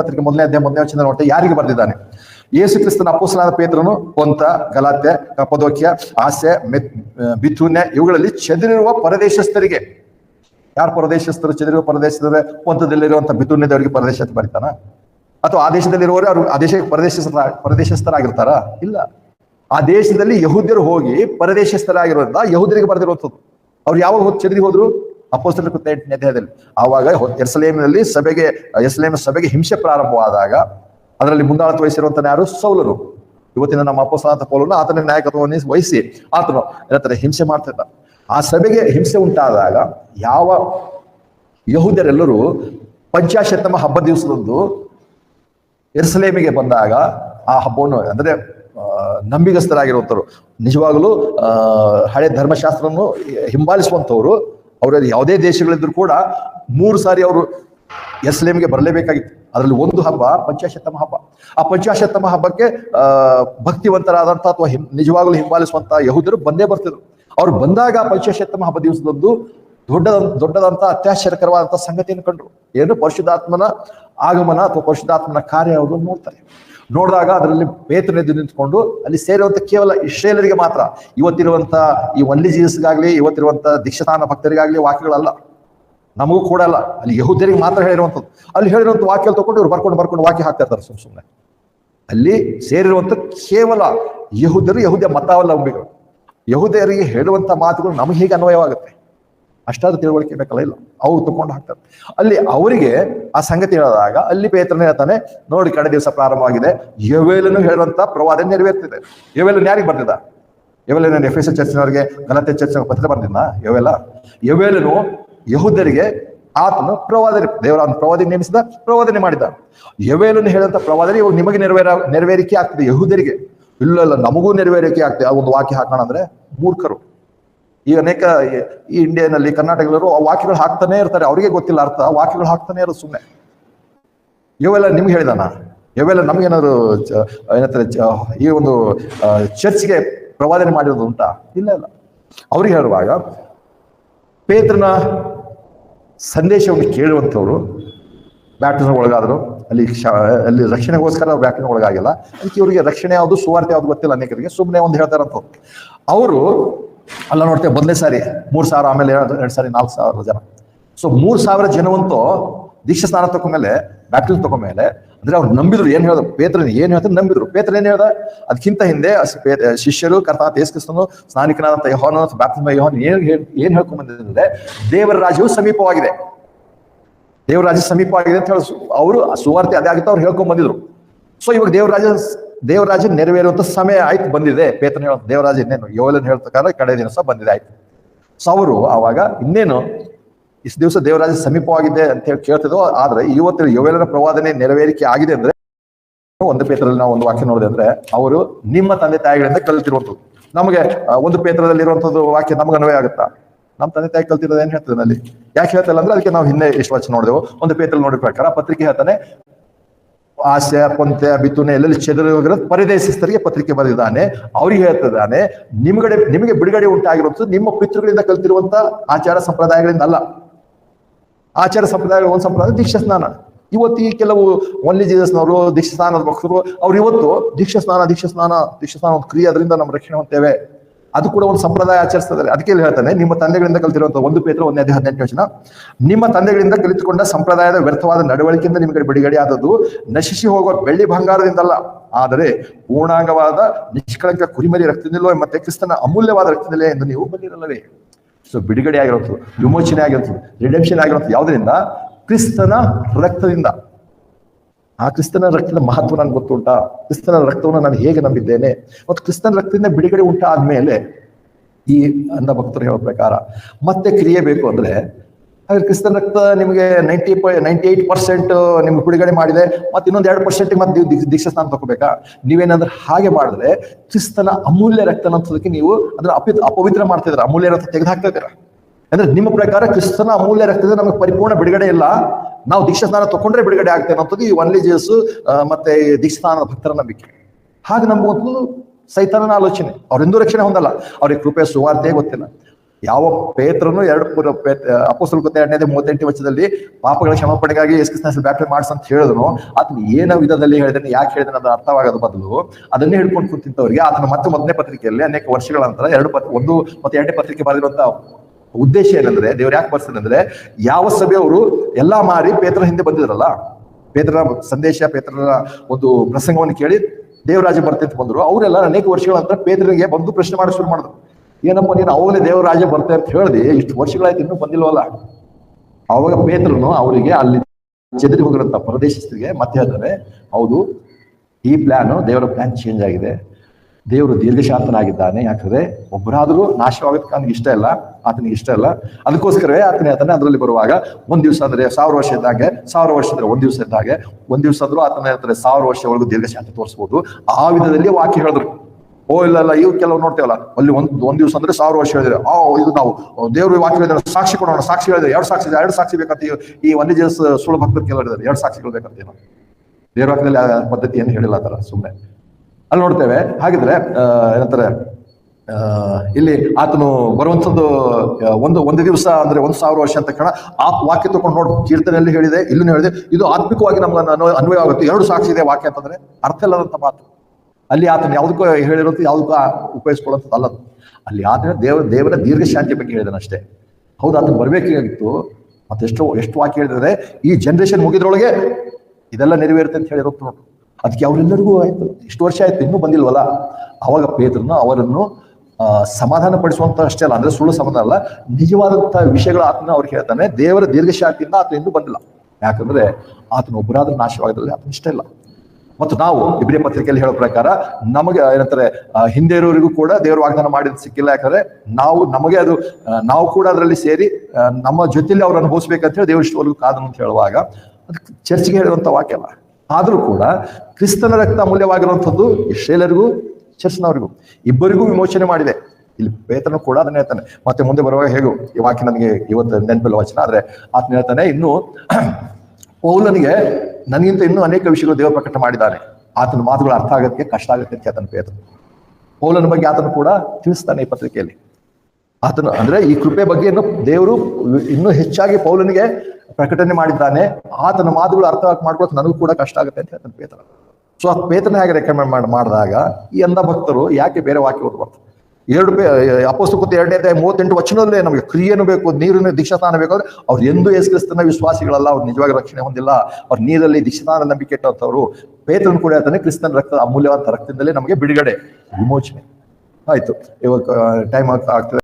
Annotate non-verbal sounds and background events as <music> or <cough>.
ಪತ್ರಿಕೆ ಮೊದಲನೇ ಅಧ್ಯಾಯ ಮೊದಲನೇ ವಚನ ನೋಡ್ತಾ ಯಾರಿಗೆ ಬರೆದಿದ್ದಾನೆ? ಯೇಸು ಕ್ರಿಸ್ತನ ಅಪೋಸಲಾದ ಪೇತ್ರನು ಕೊಂತ ಗಲಾತ್ಯ, ಕಪದೋಕ್ಯ ಆಸೆ ಮೆತ್ ಬಿಥುನ್ಯ ಇವುಗಳಲ್ಲಿ ಚದುರಿರುವ ಪರದೇಶಸ್ಥರಿಗೆ. ಯಾರು ಪರದೇಶಸ್ಥರು? ಚದುರಿರುವ ಪರದೇಶದ ಕೊಂತದಲ್ಲಿರುವಂತಹ ಬಿಥುನ್ಯದವರಿಗೆ ಪರದೇಶ ಬರೀತಾನ? ಅಥವಾ ಆ ದೇಶದಲ್ಲಿರುವವರು ಅವರು ಆ ದೇಶಕ್ಕೆ ಪರದೇಶ ಪರದೇಶಸ್ಥರಾಗಿರ್ತಾರ? ಇಲ್ಲ. ಆ ದೇಶದಲ್ಲಿ ಯಹೂದ್ಯರು ಹೋಗಿ ಪರದೇಶಸ್ಥರಾಗಿರೋದ್ರಿಂದ ಯಹೂದ್ಯರಿಗೆ ಬರೆದಿರುವಂಥದ್ದು. ಅವ್ರು ಯಾವಾಗ ಹೋದ್ ಚದುರಿ ಹೋದ್ರು? ಅಪೋಸ್ತಲ ಕೃತ್ಯ ಎಂಟನೇ ಅಧ್ಯಾಯದಲ್ಲಿ ಆವಾಗ ಎಸ್ಲೇಮಿನಲ್ಲಿ ಸಭೆಗೆ ಎರ್ಸಲೇಮ್ ಸಭೆಗೆ ಹಿಂಸೆ ಪ್ರಾರಂಭವಾದಾಗ ಅದರಲ್ಲಿ ಮುಂದಾಳತ್ವ ವಹಿಸಿರುವಂತ ಯಾರು? ಸೌಲರು. ಇವತ್ತಿನ ನಮ್ಮ ಅಪೋಸ್ತಲಾದ ಪೌಲನು ಆತನ ನಾಯಕತ್ವವನ್ನು ವಹಿಸಿ ಆತನು ಏನಂತಾರೆ ಹಿಂಸೆ ಮಾಡ್ತಿದ್ದ. ಆ ಸಭೆಗೆ ಹಿಂಸೆ ಉಂಟಾದಾಗ ಯಾವ ಯಹುದರೆಲ್ಲರೂ ಪಂಚಾಶತ್ತಮ ಹಬ್ಬ ದಿವಸದಂದು ಎರ್ಸಲೇಮಿಗೆ ಬಂದಾಗ ಆ ಹಬ್ಬವನ್ನು ಅಂದ್ರೆ ಆ, ನಂಬಿಗಸ್ತರಾಗಿರುವಂಥವ್ರು ನಿಜವಾಗಲೂ ಹಳೆ ಧರ್ಮಶಾಸ್ತ್ರವನ್ನು ಹಿಂಬಾಲಿಸುವಂಥವ್ರು ಅವರಲ್ಲಿ ಯಾವುದೇ ದೇಶಗಳಿದ್ರು ಕೂಡ ಮೂರು ಸಾರಿ ಅವರು ಎಸ್ಲೇಮ್ಗೆ ಬರಲೇಬೇಕಾಗಿತ್ತು. ಅದರಲ್ಲಿ ಒಂದು ಹಬ್ಬ ಪಂಚಾಶತ್ತಮ ಹಬ್ಬ. ಆ ಪಂಚಾಶತ್ತಮ ಹಬ್ಬಕ್ಕೆ ಭಕ್ತಿವಂತರಾದಂಥ ಅಥವಾ ನಿಜವಾಗಲೂ ಹಿಂಬಾಲಿಸುವಂತಹ ಯಹೂದರು ಬಂದೇ ಬರ್ತಿದ್ರು. ಅವ್ರು ಬಂದಾಗ ಪಂಚಾಶತ್ತಮ ಹಬ್ಬ ದಿವಸದಂದು ದೊಡ್ಡ ದೊಡ್ಡದಂತ, ಅತ್ಯಾಶ್ಚರ್ಯಕರವಾದಂತ ಸಂಗತಿಯನ್ನು ಕಂಡ್ರು. ಏನು? ಪರಿಶುದ್ಧಾತ್ಮನ ಆಗಮನ ಅಥವಾ ಪರಿಶುದ್ಧಾತ್ಮನ ಕಾರ್ಯ ಅವರು ನೋಡ್ತಾರೆ. ನೋಡಿದಾಗ ಅದರಲ್ಲಿ ಬೇತನೆದ್ದು ನಿಂತ್ಕೊಂಡು ಅಲ್ಲಿ ಸೇರುವಂತ ಕೇವಲ ಇಸ್ರೇಲರಿಗೆ ಮಾತ್ರ, ಇವತ್ತಿರುವಂತ ಈ ಒನ್ಲಿ ಜೀಸಸ್ಗಾಗ್ಲಿ ಇವತ್ತಿರುವಂತ ದೀಕ್ಷತಾನ ಭಕ್ತರಿಗಾಗ್ಲಿ ವಾಕ್ಯಗಳಲ್ಲ. ನಮಗೂ ಕೂಡ ಅಲ್ಲ. ಅಲ್ಲಿ ಯಹೂದ್ಯರಿಗೆ ಮಾತ್ರ ಹೇಳಿರುವಂಥದ್ದು. ಅಲ್ಲಿ ಹೇಳಿರುವಂಥ ವಾಕ್ಯ ತಗೊಂಡು ಇವ್ರು ಬರ್ಕೊಂಡು ಬರ್ಕೊಂಡು ವಾಕ್ಯ ಹಾಕ್ತಾ ಇರ್ತಾರೆ ಸುಮ್ ಸುಮ್ಮನೆ ಅಲ್ಲಿ ಸೇರಿರುವಂತ ಕೇವಲ ಯಹೂದ್ಯರು, ಯಹೂದ್ಯ ಮತಾವಲಂಬಿಗಳು. ಯಹೂದ್ಯರಿಗೆ ಹೇಳುವಂತ ಮಾತುಗಳು ನಮಗೆ ಹೇಗೆ ಅನ್ವಯವಾಗುತ್ತೆ? ಅಷ್ಟಾದ್ರೂ ತಿಳುವಳಿಕೆ ಬೇಕಲ್ಲ? ಇಲ್ಲ. ಅವ್ರು ತಗೊಂಡು ಹಾಕ್ತಾರೆ. ಅಲ್ಲಿ ಅವರಿಗೆ ಆ ಸಂಗತಿ ಹೇಳಿದಾಗ ಅಲ್ಲಿ ಪೇತ್ರನ ಹೇಳ್ತಾನೆ, ನೋಡಿ ಕಡೆ ದಿವಸ ಪ್ರಾರಂಭವಾಗಿದೆ ಯವೇಲನು ಹೇಳುವಂತ ಪ್ರವಾದ ನೆರವೇರ್ತಿದೆ. ಯವೇಲನ್ ಯಾರಿಗೆ ಬರ್ತಿದ್ದ? ಯವೇಲನ ಎಫ್ ಎಸ್ ಚರ್ಚಿನವರಿಗೆ ಗಲತೆ ಚರ್ಚಿನ ಪತ್ರ ಬರ್ತಿದ್ದ ಯವೇಲ ಯವೇಲನು ಯಹುದರಿಗೆ ಆತನು ಪ್ರವಾದನೆ, ದೇವರ ಪ್ರವಾದಿ ನೇಮಿಸಿದ, ಪ್ರವಾದನೆ ಮಾಡಿದ. ಯವೇಲನ್ನು ಹೇಳಿದಂತ ಪ್ರವಾದನೆ ಇವಾಗ ನಿಮಗೆ ನೆರವೇರ, ನೆರವೇರಿಕೆ ಆಗ್ತದೆ ಯಹೂದರಿಗೆ ಇಲ್ಲ ಇಲ್ಲ, ನಮಗೂ ನೆರವೇರಿಕೆ ಆಗ್ತದೆ. ಆ ಒಂದು ವಾಕ್ಯ ಹಾಕೋಣ ಅಂದ್ರೆ ಮೂರ್ಖರು. ಈ ಅನೇಕ ಈ- ಇಂಡಿಯಾನಲ್ಲಿ ಕರ್ನಾಟಕದವರು ಆ ವಾಕ್ಯಗಳು ಹಾಕ್ತಾನೆ ಇರ್ತಾರೆ. ಅವರಿಗೆ ಗೊತ್ತಿಲ್ಲ ಅರ್ಥ. ವಾಕ್ಯಗಳು ಹಾಕ್ತಾನೆ ಇರೋದು ಸುಮ್ಮನೆ ಇವೆಲ್ಲ ನಿಮ್ಗೆ ಹೇಳಿದಾನ? ಇವೆಲ್ಲ ನಮ್ಗೇನಾದ್ರು ಏನಂತಾರೆ ಈ ಒಂದು ಚರ್ಚ್ಗೆ ಪ್ರವಾದನೆ ಮಾಡಿರೋದು ಉಂಟಾ? ಇಲ್ಲ ಇಲ್ಲ. ಅವ್ರಿಗೆ ಹೇಳುವಾಗ ಪೇತ್ರನ ಸಂದೇಶವನ್ನು ಕೇಳುವಂಥವ್ರು ಬ್ಯಾಟ್ರಿನ ಒಳಗಾದ್ರು. ಅಲ್ಲಿ ಅಲ್ಲಿ ರಕ್ಷಣೆಗೋಸ್ಕರ ಬ್ಯಾಪ್ಟಿಸಮ್ ಒಳಗಾಗಿಲ್ಲ. ಅದಕ್ಕೆ ಇವರಿಗೆ ರಕ್ಷಣೆ ಯಾವುದು, ಸುವಾರ್ತೆ ಯಾವುದು ಗೊತ್ತಿಲ್ಲ ಅನೇಕರಿಗೆ. ಸುಮ್ಮನೆ ಒಂದು ಹೇಳ್ತಾರಂತ ಅವರು ಅಲ್ಲ ನೋಡ್ತೇವೆ, ಮೊದಲನೇ ಸಾರಿ, ಮೂರ್ ಸಾವಿರ, ಆಮೇಲೆ ಎರಡು ಸಾರಿ, ನಾಲ್ಕು ಸಾವಿರ ಜನ. ಸೊ ಮೂರ್ ಸಾವಿರ ಜನವಂತೂ ದೀಕ್ಷ ಸ್ನಾನ ತಗೊಂಡ್ಮೇಲೆ ಬ್ಯಾಟಲ್ ತಗೊಂಡ್ಮೇಲೆ ಅಂದ್ರೆ ಅವ್ರು ನಂಬಿದ್ರು, ಏನ್ ಹೇಳಿದ್ರು ಪೇತ್ರ ಏನ್ ಹೇಳ್ತಾರೆ ನಂಬಿದ್ರು. ಪೇತ್ರ ಏನ್ ಹೇಳ್ದ? ಅದಕ್ಕಿಂತ ಹಿಂದೆ ಶಿಷ್ಯರು, ಕರ್ತಾ ತೇಸ್ಕಿಸ್ತನು ಸ್ನಾನಿಕನಾದಂತ ಯಹೋನ ಬ್ಯಾಪ್ತಿಸ್ಮ ಯಹೋನ್ ಏನ್ ಏನ್ ಹೇಳ್ಕೊಂಡ್ ಬಂದಿದ್ರೆ ದೇವರ ರಾಜ್ಯವು ಸಮೀಪವಾಗಿದೆ. ದೇವರ ರಾಜ್ಯ ಸಮೀಪವಾಗಿದೆ ಅಂತ ಹೇಳಿ, ಅವರು ಸುವಾರ್ತೆ ಅದೇ ಆಗಿತ್ತು, ಅವ್ರು ಹೇಳ್ಕೊಂಡ್ ಬಂದಿದ್ರು ಸೊ ಇವಾಗ ದೇವರಾಜ ದೇವರಾಜ ನೆರವೇರುವಂತ ಸಮಯ ಆಯ್ತು, ಬಂದಿದೆ. ಪೇತನ ಹೇಳ ದೇವರಾಜ ಇನ್ನೇನು? ಯೋಲನ್ ಹೇಳ್ತಕ್ಕಾರ ಕಡೆ ದಿನಸ ಬಂದಿದೆ, ಆಯ್ತು. ಸೊ ಅವರು ಆವಾಗ ಇನ್ನೇನು? ಇಷ್ಟು ದಿವಸ ದೇವರಾಜ ಸಮೀಪವಾಗಿದೆ ಅಂತ ಹೇಳಿ ಕೇಳ್ತಿದ್ವು. ಆದ್ರೆ ಇವತ್ತಿನ ಯೋವೇಲನ ಪ್ರವಾದನೆ ನೆರವೇರಿಕೆ ಆಗಿದೆ ಅಂದ್ರೆ, ಒಂದು ಪೇತ್ರದಲ್ಲಿ ನಾವು ಒಂದು ವಾಕ್ಯ ನೋಡಿದೆ ಅಂದ್ರೆ, ಅವರು ನಿಮ್ಮ ತಂದೆ ತಾಯಿಗಳಿಂದ ಕಲಿತಿರುವಂಥದ್ದು. ನಮಗೆ ಒಂದು ಪೇತ್ರದಲ್ಲಿ ಇರುವಂತದ್ದು ವಾಕ್ಯ ನಮಗೆ ಅನ್ವಯ ಆಗುತ್ತಾ? ನಮ್ಮ ತಂದೆ ತಾಯಿ ಕಲ್ತಿರೋದು ಏನ್ ಹೇಳ್ತದೆ ಅಲ್ಲಿ? ಯಾಕೆ ಹೇಳ್ತಲ್ಲ ಅಂದ್ರೆ, ಅದಕ್ಕೆ ನಾವು ಹಿಂದೆ ಎಷ್ಟು ವಚನ ನೋಡಿದೆವು. ಒಂದು ಪೇತ್ರ ನೋಡಿದ ಪ್ರಕಾರ, ಪತ್ರಿಕೆ ಹೇಳ್ತಾನೆ ಆಸೆ ಪಂತ್ಯ ಬಿತ್ತುನೆ ಎಲ್ಲೆಲ್ಲಿ ಚೆದರಿರೋ ಪರದೇಶಸ್ಥರಿಗೆ ಪತ್ರಿಕೆ ಬರೆದಿದ್ದಾನೆ ಅವ್ರಿಗೆ ಹೇಳ್ತಿದ್ದಾನೆ, ನಿಮ್ಗಡೆ, ನಿಮಗೆ ಬಿಡುಗಡೆ ಉಂಟಾಗಿರುವಂಥದ್ದು ನಿಮ್ಮ ಪಿತೃಗಳಿಂದ ಕಲ್ತಿರುವಂತ ಆಚಾರ ಸಂಪ್ರದಾಯಗಳಿಂದ ಅಲ್ಲ. ಆಚಾರ ಸಂಪ್ರದಾಯ ಒಂದು ಸಂಪ್ರದಾಯ ದೀಕ್ಷಾ ಸ್ನಾನ. ಇವತ್ತು ಈ ಕೆಲವು ಒನ್ಲಿ ಜೀಸಸ್ನವರು ದೀಕ್ಷಾ ಸ್ನಾನದ ಭಕ್ತರು, ಅವ್ರು ಇವತ್ತು ದೀಕ್ಷಾ ಸ್ನಾನ ದೀಕ್ಷಾ ಸ್ನಾನ ದೀಕ್ಷಾ ಸ್ನಾನ ಒಂದು ಕ್ರಿಯೆ ಅದರಿಂದ ನಮ್ಮ ರಕ್ಷಣೆ ಹೊಂತೇವೆ ಅದು ಕೂಡ ಒಂದು ಸಂಪ್ರದಾಯ ಆಚರಿಸ್ತಾರೆ ಅದಕ್ಕೆ ಇಲ್ಲಿ ಹೇಳ್ತಾನೆ, ನಿಮ್ಮ ತಂದೆಗಳಿಂದ ಕಲಿತಿರುವಂತ ಒಂದು ಪೇತ್ರ ಒಂದೇ ಹದಿನೆಂಟು ವಚನ. ನಿಮ್ಮ ತಂದೆಗಳಿಂದ ಕಲಿತುಕೊಂಡ ಸಂಪ್ರದಾಯದ ವ್ಯರ್ಥವಾದ ನಡವಳಿಕೆಯಿಂದ ನಿಮಗೆ ಬಿಡುಗಡೆ ಆದದ್ದು ನಶಿಸಿ ಹೋಗುವ ಬೆಳ್ಳಿ ಬಂಗಾರದಿಂದಲ್ಲ. ಆದರೆ ಪೂರ್ಣಾಂಗವಾದ ನಿಷ್ಕಳಂಕ ಕುರಿಮರಿ ರಕ್ತದಿಂದಲೋ ಮತ್ತೆ ಕ್ರಿಸ್ತನ ಅಮೂಲ್ಯವಾದ ರಕ್ತದಲ್ಲೇ ಎಂದು ನೀವು ಬಂದಿರಲ್ಲವೇ ಸೊ ಬಿಡುಗಡೆ ಆಗಿರೋದು ವಿಮೋಚನೆ ಆಗಿರೋದು ರಿಡೆಂಪ್ಷನ್ ಆಗಿರೋದು ಯಾವುದರಿಂದ? ಕ್ರಿಸ್ತನ ರಕ್ತದಿಂದ. ಆ ಕ್ರಿಸ್ತನ ರಕ್ತದ ಮಹತ್ವ ನನಗೆ ಗೊತ್ತುಂಟಾ? ಕ್ರಿಸ್ತನ ರಕ್ತವನ್ನು ನಾನು ಹೇಗೆ ನಂಬಿದ್ದೇನೆ? ಮತ್ತು ಕ್ರಿಸ್ತನ ರಕ್ತದಿಂದ ಬಿಡುಗಡೆ ಉಂಟಾದ್ಮೇಲೆ ಈ ಅನ್ನ ಭಕ್ತರು ಹೇಳೋ ಪ್ರಕಾರ ಮತ್ತೆ ಕ್ರಿಯೆ ಬೇಕು ಅಂದ್ರೆ ಹಾಗೆ ಕ್ರಿಸ್ತನ ರಕ್ತ ನಿಮಗೆ ನೈಂಟಿ ನೈಂಟಿ ಏಟ್ ಪರ್ಸೆಂಟ್ ನಿಮ್ಗೆ ಬಿಡುಗಡೆ ಮಾಡಿದೆ, ಮತ್ತೆ ಇನ್ನೊಂದು ಎರಡು ಪರ್ಸೆಂಟ್ ಮತ್ತೆ ನೀವು ದೀಕ್ಷ- ಸ್ನಾನ ತಗೋಬೇಕಾ? ನೀವೇನಾದ್ರೂ ಹಾಗೆ ಮಾಡಿದ್ರೆ ಕ್ರಿಸ್ತನ ಅಮೂಲ್ಯ ರಕ್ತ ಅನ್ನೋದಕ್ಕೆ ನೀವು ಅದನ್ನ ಅಪಿ ಅಪವಿತ್ರ ಮಾಡ್ತಿದ್ರ ಅಮೂಲ್ಯ ರಕ್ತ ತೆಗೆದು ಹಾಕ್ತಾ ಇದ್ದೀರಾ? ಅಂದ್ರೆ ನಿಮ್ಮ ಪ್ರಕಾರ ಕ್ರಿಸ್ತನ ಅಮೂಲ್ಯ ರಕ್ತದ ನಮಗೆ ಪರಿಪೂರ್ಣ ಬಿಡುಗಡೆ ಇಲ್ಲ ನಾವು ದೀಕ್ಷಾ ಸ್ನಾನ ತಗೊಂಡ್ರೆ ಬಿಡುಗಡೆ ಆಗ್ತೇವೆ ಅನ್ನೋದು ಈ ಒನ್ಲಿ ಜೇಸು ಮತ್ತೆ ದೀಕ್ಷಾ ಸ್ನಾನದ ಭಕ್ತರ ನಂಬಿಕೆ. ಹಾಗೆ ನಂಬುವಂಥದ್ದು ಸೈತಾನನ ಆಲೋಚನೆ. ಅವರೆಂದೂ ರಕ್ಷಣೆ ಹೊಂದಲ್ಲ. ಅವ್ರಿಗೆ ಕೃಪೆ ಸುವಾರ್ತೆ ಗೊತ್ತಿಲ್ಲ. ಯಾವ ಪೇತ್ರನು ಎರಡು ಪುರ ಅಪೋಸಲ್ ಕೃತ್ಯ ಎರಡನೇ ಮೂವತ್ತೆಂಟು ವರ್ಷದಲ್ಲಿ ಪಾಪಗಳ ಕ್ಷಮಾಪಣೆಗಾಗಿ ಯೇಸು ಬ್ಯಾಪ್ಟಿ ಮಾಡಿಸ್ ಅಂತ ಹೇಳಿದ್ರು ಅದನ್ನ ಏನೋ ವಿಧದಲ್ಲಿ ಹೇಳಿದ್ರೆ ಯಾಕೆ ಹೇಳಿದ್ರೆ ಅದು ಅರ್ಥವಾಗದ ಬದಲು ಅದನ್ನೇ ಹಿಡ್ಕೊಂಡು ಕೂತಿದ್ದವರಿಗೆ ಆತನ ಮತ್ತೆ ಮೊದಲನೇ ಪತ್ರಿಕೆಯಲ್ಲಿ ಅನೇಕ ವರ್ಷಗಳ ನಂತರ ಎರಡು ಪತ್, ಒಂದು ಮತ್ತೆ ಎರಡನೇ ಪತ್ರಿಕೆ ಬರೆದಿರುವಂತ ಉದ್ದೇಶ ಏನಂದ್ರೆ, ದೇವ್ರು ಯಾಕೆ ಬರ್ತಾನೆ ಅಂದ್ರೆ ಯಾವ ಸಭೆಯವರು ಎಲ್ಲಾ ಮಾರಿ ಪೇತ್ರ ಹಿಂದೆ ಬಂದಿದ್ರಲ್ಲ? ಪೇತ್ರನ ಸಂದೇಶ, ಪೇತ್ರನ ಒಂದು ಪ್ರಸಂಗವನ್ನು ಕೇಳಿ ದೇವರಾಜ ಬರ್ತಿತ್ತು ಬಂದರು. ಅವರೆಲ್ಲ ಅನೇಕ ವರ್ಷಗಳ ನಂತರ ಪೇತ್ರನಿಗೆ ಬಂದು ಪ್ರಶ್ನೆ ಮಾಡಿ ಶುರು ಮಾಡಿದ್ರು. ಏನಪ್ಪ ನೀನು ಅವಾಗಲೇ ದೇವರಾಜ ಬರ್ತೆ ಅಂತ ಹೇಳಿದೆ? ಇಷ್ಟು ವರ್ಷಗಳಾಯ್ತು ಇನ್ನೂ ಬಂದಿಲ್ವಲ್ಲ? ಅವಾಗ ಪೇತ್ರನು ಅವರಿಗೆ ಅಲ್ಲಿ ಚೆದರಿ ಹೋಗಿರಂತ ಪರದೇಶಸ್ಥರಿಗೆ ಮತ್ತೆ ಹೇಳ್ತಾರೆ, ಹೌದು, ಈ ಪ್ಲಾನ್ ದೇವರ ಪ್ಲಾನ್ ಚೇಂಜ್ ಆಗಿದೆ. ದೇವರು ದೀರ್ಘಶಾಂತನಾಗಿದ್ದಾನೆ. ಯಾಕಂದ್ರೆ ಒಬ್ಬರಾದರೂ ನಾಶವಾಗೋದಕ್ಕೆ ಅವನಿಗೆ ಇಷ್ಟ ಇಲ್ಲ, ಆತನಿಗೆ ಇಷ್ಟ ಇಲ್ಲ. ಅದಕ್ಕೋಸ್ಕರವೇ ಆತನ ಹೇಳ್ತಾನೆ ಅದರಲ್ಲಿ ಬರುವಾಗ ಒಂದ್ ದಿವಸ ಅಂದ್ರೆ ಸಾವಿರ ವರ್ಷ ಇದ್ದಾಗೆ, ಸಾವಿರ ವರ್ಷ ಇದ್ರೆ ಒಂದ್ ದಿವಸ ಇದ್ದಾಗೆ, ಒಂದ್ ದಿವಸ ಆದ್ರೂ ಆತನ ಹೇಳ್ತಾರೆ ಸಾವಿರ ವರ್ಷವರೆಗೂ ದೀರ್ಘಶಾಂತಿ ತೋರಿಸ್ಬೋದು. ಆ ವಿಧದಲ್ಲಿ ವಾಕ್ಯ ಹೇಳಿದ್ರು. ಓ, ಇಲ್ಲ ಇಲ್ಲ ಇವು ಕೆಲವು ನೋಡ್ತೇವಲ್ಲ, ಅಲ್ಲಿ ಒಂದ್ ಒಂದ್ ದಿವಸ ಅಂದ್ರೆ ಸಾವಿರ ವರ್ಷ ಹೇಳಿದ್ರೆ. ಆ, ಇದು ನಾವು, ದೇವ್ರ ವಾಕ್ಯ ಹೇಳಿದ್ರೆ, ಸಾಕ್ಷಿ ಕೊಡೋಣ, ಸಾಕ್ಷಿ ಹೇಳಿದ್ರೆ, ಎರಡು ಸಾಕ್ಷಿ ಎರಡು ಸಾಕ್ಷಿ ಬೇಕಂತ ಈ- ಒಂದೇ ದಿವಸ ಸುಳ್ಳು ಭಕ್ತರು ಕೆಲವರು ಎರಡು ಸಾಕ್ಷಿಗಳು ಬೇಕಂತ ಏನೋ. ದೇವ್ರ ವಾಕ್ಯದಲ್ಲಿ ಆ ಪದ್ಧತಿ ಏನು ಹೇಳಿಲ್ಲ ಆ ಸುಮ್ಮನೆ ಅಲ್ಲಿ ನೋಡ್ತೇವೆ. ಹಾಗಿದ್ರೆ ಏನಂತಾರೆ ಇಲ್ಲಿ ಆತನು ಬರುವಂಥದ್ದು ಒಂದು ಒಂದು ದಿವಸ ಅಂದ್ರೆ ಒಂದು ಸಾವಿರ ವರ್ಷ ಅಂತ ಕಣ ಆ ವಾಕ್ಯ ತಗೊಂಡು ನೋಡಿ. ಕೀರ್ತನೆಯಲ್ಲಿ ಹೇಳಿದೆ ಇಲ್ಲೂ ಹೇಳಿದೆ. ಇದು ಆತ್ಮಿಕವಾಗಿ ನಮ್ಗೆ ಅನ್ವಯ ಆಗುತ್ತೆ. ಎರಡು ಸಾಕ್ಷಿ ಇದೆ ವಾಕ್ಯ ಅಂತಂದ್ರೆ ಅರ್ಥ ಇಲ್ಲದಂತ ಮಾತು. ಅಲ್ಲಿ ಆತನ ಯಾವುದಕ್ಕೂ ಹೇಳಿರೋದು, ಯಾವುದಕ್ಕೂ ಉಪಯೋಗಿಸ್ಕೊಳ್ಳೋಂಥದ್ದು ಅಲ್ಲದು. ಅಲ್ಲಿ ಆತನ ದೇವ, ದೇವರ ದೀರ್ಘ ಶಾಂತಿ ಬಗ್ಗೆ ಹೇಳಿದಾನೆ ಅಷ್ಟೇ. ಹೌದು, ಆತನ ಬರ್ಬೇಕಾಗಿತ್ತು. ಮತ್ತೆಷ್ಟು, ಎಷ್ಟು ವಾಕ್ಯ ಹೇಳಿದ್ರೆ, ಈ ಜನರೇಷನ್ ಮುಗಿದ್ರೊಳಗೆ ಇದೆಲ್ಲ ನೆರವೇರುತ್ತೆ ಅಂತ ಹೇಳಿರೋದು ನೋಡು. ಅದಕ್ಕೆ ಅವರೆಲ್ಲರಿಗೂ ಆಯ್ತು. ಇಷ್ಟು ವರ್ಷ ಆಯ್ತು, ಇನ್ನೂ ಬಂದಿಲ್ವಲ್ಲ? ಅವಾಗ ಪೇತ್ರನು ಅವರನ್ನು ಸಮಾಧಾನ ಪಡಿಸುವಂತ ಅಷ್ಟೇ ಅಲ್ಲ, ಅಂದ್ರೆ ಸುಳ್ಳು ಸಮಾಧಾನ ಅಲ್ಲ ನಿಜವಾದಂತ ವಿಷಯಗಳ ಆತನ ಅವ್ರು ಹೇಳ್ತಾನೆ, ದೇವರ ದೀರ್ಘಶಾಂತಿಯಿಂದ ಆತನ ಇನ್ನೂ ಬಂದಿಲ್ಲ. ಯಾಕಂದ್ರೆ ಆತನ ಒಬ್ಬರಾದ್ರೂ ನಾಶವಾಗದಲ್ಲಿ ಆತನ ಇಷ್ಟ ಇಲ್ಲ. ಮತ್ತು ನಾವು ಇಬ್ರಿಯ ಪತ್ರಿಕೆಯಲ್ಲಿ ಹೇಳೋ ಪ್ರಕಾರ, ನಮಗೆ ಏನಂತಾರೆ ಹಿಂದೆ ಇರೋರಿಗೂ ಕೂಡ ದೇವರು ವಾಗ್ದಾನ ಮಾಡಿದ ಸಿಕ್ಕಿಲ್ಲ. ಯಾಕಂದ್ರೆ ನಾವು, ನಮಗೆ ಅದು ನಾವು ಕೂಡ ಅದರಲ್ಲಿ ಸೇರಿ ನಮ್ಮ ಜೊತೆಲಿ ಅವ್ರು ಅನುಭವಿಸ್ಬೇಕಂತ ಹೇಳಿ ದೇವರು ಇಷ್ಟವರೆಗೂ ಕಾದನು ಅಂತ ಹೇಳುವಾಗ, ಅದಕ್ಕೆ ಚರ್ಚೆಗೆ ಹೇಳುವಂತ ವಾಕ್ಯ ಅಲ್ಲ. ಆದ್ರೂ ಕೂಡ ಕ್ರಿಸ್ತನ ರಕ್ತ ಅಮೂಲ್ಯವಾಗಿರುವಂಥದ್ದು ಇಸ್ರೇಲರಿಗೂ, ಚರ್ಚ್ನವರಿಗೂ, ಇಬ್ಬರಿಗೂ ವಿಮೋಚನೆ ಮಾಡಿದೆ. ಇಲ್ಲಿ ಪೇತನು ಕೂಡ ಅದನ್ನ ಹೇಳ್ತಾನೆ. ಮತ್ತೆ ಮುಂದೆ ಬರುವಾಗ ಹೇಗು? ಈ ವಾಕ್ಯ ನನಗೆ ಇವತ್ತು ನೆನಪಿಲ್ಲ ವಚನ, ಆದ್ರೆ ಆತನ ಹೇಳ್ತಾನೆ, ಇನ್ನು <clears throat> ಪೌಲನಿಗೆ ನನಗಿಂತ ಇನ್ನೂ ಅನೇಕ ವಿಷಯಗಳು ದೇವ ಪ್ರಕಟ ಮಾಡಿದ್ದಾನೆ. ಆತನ ಮಾತುಗಳು ಅರ್ಥ ಆಗೋದಕ್ಕೆ ಕಷ್ಟ ಆಗುತ್ತೆ ಅಂತ ಆತನ ಪೇತ್ರ ಪೌಲನ ಬಗ್ಗೆ ಆತನು ಕೂಡ ತಿಳಿಸ್ತಾನೆ ಈ ಪತ್ರಿಕೆಯಲ್ಲಿ. ಆತನು ಅಂದ್ರೆ ಈ ಕೃಪೆ ಬಗ್ಗೆ ಇನ್ನು ದೇವರು ಇನ್ನೂ ಹೆಚ್ಚಾಗಿ ಪೌಲನಿಗೆ ಪ್ರಕಟಣೆ ಮಾಡಿದ್ದಾನೆ. ಆತನ ಮಾತುಗಳು ಅರ್ಥ ಮಾಡ್ಕೊಳಕ್ ನನಗೂ ಕೂಡ ಕಷ್ಟ ಆಗುತ್ತೆ ಅಂತ ಹೇಳ್ತಾನೆ ಪೇತನ. ಸೊ ಆ ಪೇತನ ಹೇಗೆ ರೆಕಮೆಂಡ್ ಮಾಡಿ, ಮಾಡಿದಾಗ ಈ ಅಂಧ ಭಕ್ತರು ಯಾಕೆ ಬೇರೆ ವಾಕ್ಯ ಓದ್ಬಾರ್ದು? ಎರಡು ಪೇ ಅಪೋಸ್ತಕತೆ ಎರಡನೇ ಮೂವತ್ತೆಂಟು ವಚನದಲ್ಲೇ ನಮಗೆ ಕ್ರಿಯೆನು ಬೇಕು, ನೀರಿನ ದೀಕ್ಷಾತಾನ ಬೇಕಾದ್ರೆ ಅವ್ರು ಎಂದೂ ಯೇಸುಕ್ರಿಸ್ತನ ವಿಶ್ವಾಸಿಗಳಲ್ಲ, ಅವ್ರು ನಿಜವಾಗಿ ರಕ್ಷಣೆ ಹೊಂದಿಲ್ಲ. ಅವ್ರು ನೀರಲ್ಲಿ ದೀಕ್ಷಾತಾನ ನಂಬಿಕೆ ಇಟ್ಟಂಥವ್ರು, ಪೇತನ ಕೂಡ ಹೇಳ್ತಾನೆ ಕ್ರಿಸ್ತನ ರಕ್ತ, ಅಮೂಲ್ಯವಾದ ರಕ್ತದಲ್ಲೇ ನಮಗೆ ಬಿಡುಗಡೆ, ವಿಮೋಚನೆ. ಆಯ್ತು. ಇವಾಗ ಟೈಮ್ ಆಗ್ತದೆ.